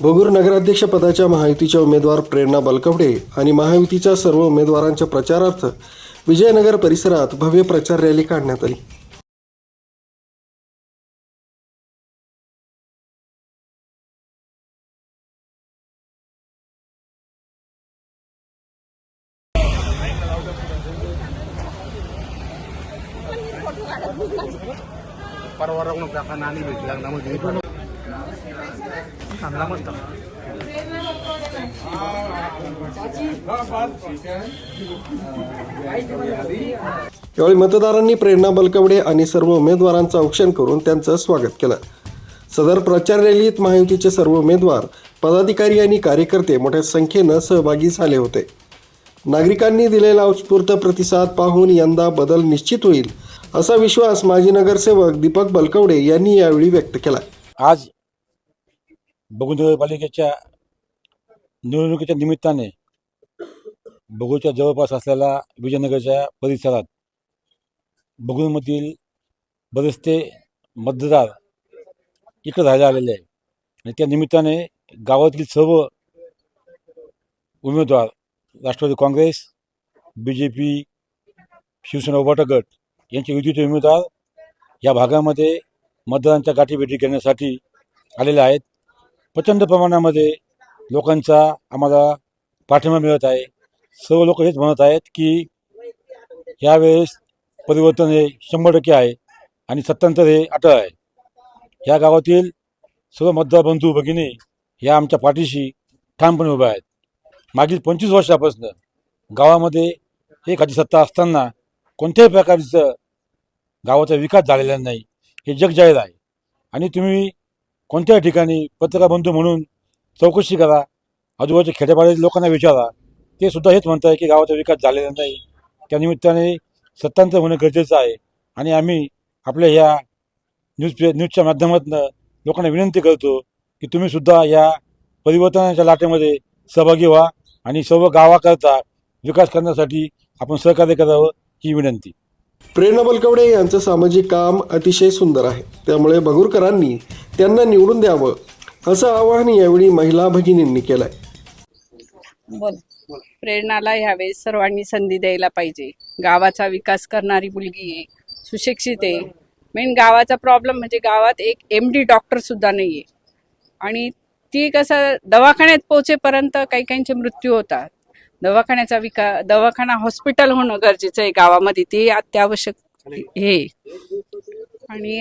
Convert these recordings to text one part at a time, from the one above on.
भगूर नगराध्यक्षपदाच्या महायुतीच्या उमेदवार प्रेरणा बलकवडे आणि महायुतीच्या सर्व उमेदवारांच्या प्रचारार्थ विजयनगर परिसरात भव्य प्रचार रॅली काढण्यात आली. परवा थांबला मस्त. यावेळी मतदारांनी प्रेरणा बलकवडे आणि सर्व उमेदवारांचं औक्षण करून त्यांचं स्वागत केलं. सदर प्रचार रॅलीत महायुतीचे सर्व उमेदवार पदाधिकारी आणि कार्यकर्ते मोठ्या संख्येनं सहभागी झाले होते. नागरिकांनी दिलेला उत्स्फूर्त प्रतिसाद पाहून यंदा बदल निश्चित होईल असा विश्वास माजी नगरसेवक दीपक बलकवडे यांनी यावेळी व्यक्त केला. आज बगुनगरपालिकेच्या निवडणुकीच्या निमित्ताने बगूच्या जवळपास असलेल्या विजयनगरच्या परिसरात बगूरमधील बरेचसे मतदार इकडे राहायला आलेले आहे आणि त्या निमित्ताने गावातील सर्व उमेदवार Rashtrawadi Congress B J P Shiv Sena उभाटा गट यांचे युतीचे उमेदवार या भागामध्ये मतदारांच्या गाठीभेटी करण्यासाठी आलेले आहेत. प्रचंड प्रमाणामध्ये लोकांचा आम्हाला पाठिंबा मिळत आहे. सर्व लोक हेच म्हणत आहेत की यावेळेस परिवर्तन हे शंभर टक्के आहे आणि सत्तांतर हे अटळ आहे. या गावातील सर्व मतदार बंधू भगिनी या आमच्या पाठीशी ठामपणे उभ्या आहेत. मागील पंचवीस वर्षापासून गावामध्ये एखादी सत्ता असताना कोणत्याही प्रकारचं गावाचा विकास झालेला नाही. हे जग जाहीर आहे. आणि तुम्ही कोणत्याही ठिकाणी पत्रकार बंधू म्हणून चौकशी करा. आजूबाजूच्या खेड्यापाड्यातील लोकांना विचारा. ते सुद्धा हेच म्हणत आहे की गावाचा विकास झालेला नाही. त्यानिमित्ताने सत्तांतर होणं गरजेचं आहे. आणि आम्ही आपल्या ह्या न्यूज पे न्यूजच्या माध्यमातून लोकांना विनंती करतो की तुम्ही सुद्धा या परिवर्तनाच्या लाटेमध्ये सहभागी व्हा आणि सर्व गावाकरता विकास करण्यासाठी आपण सहकार्य करावं ही विनंती. प्रेरणा बलकवडे यांचं सामाजिक काम अतिशय सुंदर आहे. त्यामुळे बगुरकरांनी त्यांना निवडून द्यावं असं आवाहन यावेळी महिला भगिनींनी केलंय. बोल. प्रेरणाला ह्यावेळेस सर्वांनी संधी द्यायला पाहिजे. गावाचा विकास करणारी मुलगी आहे सुशिक्षित आहे. मेन गावाचा प्रॉब्लेम म्हणजे गावात एक एम डी डॉक्टर सुद्धा नाहीये. आणि ती कसं दवाखान्यात पोहोचेपर्यंत काही काहींचे मृत्यू होतात. दवाखान्याचा विका दवाखाना हॉस्पिटल होणं गरजेचं आहे गावामध्ये. ते अत्यावश्यक हे. आणि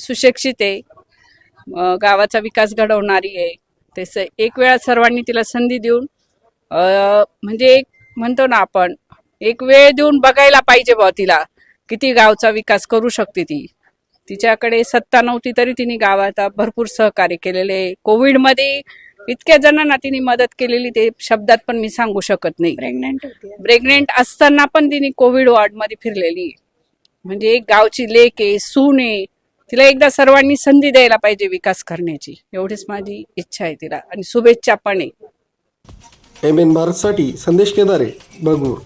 सुशिक्षित आहे. गावाचा विकास घडवणारी आहे. तसं एक वेळा सर्वांनी तिला संधी देऊन म्हणजे एक म्हणतो ना आपण एक वेळ देऊन बघायला पाहिजे बा तिला किती गावचा विकास करू शकते ती. तिच्याकडे सत्ता नव्हती तरी तिने गावात भरपूर सहकार्य केलेले आहे. कोविडमध्ये इतक्या जणांना तिने मदत केलेली ते शब्दात पण मी सांगू शकत नाही. प्रेग्नेंट प्रेग्नेंट असताना पण तिने कोविड वॉर्डमध्ये फिरलेली. आहे. म्हणजे एक गावची लेक आहे सून आहे. तिला एकदा सर्वांनी संधी द्यायला पाहिजे विकास करण्याची. एवढीच माझी इच्छा आहे तिला. आणि शुभेच्छा पण आहे. एम एन भारतसाठी संदेश केदारे बगूर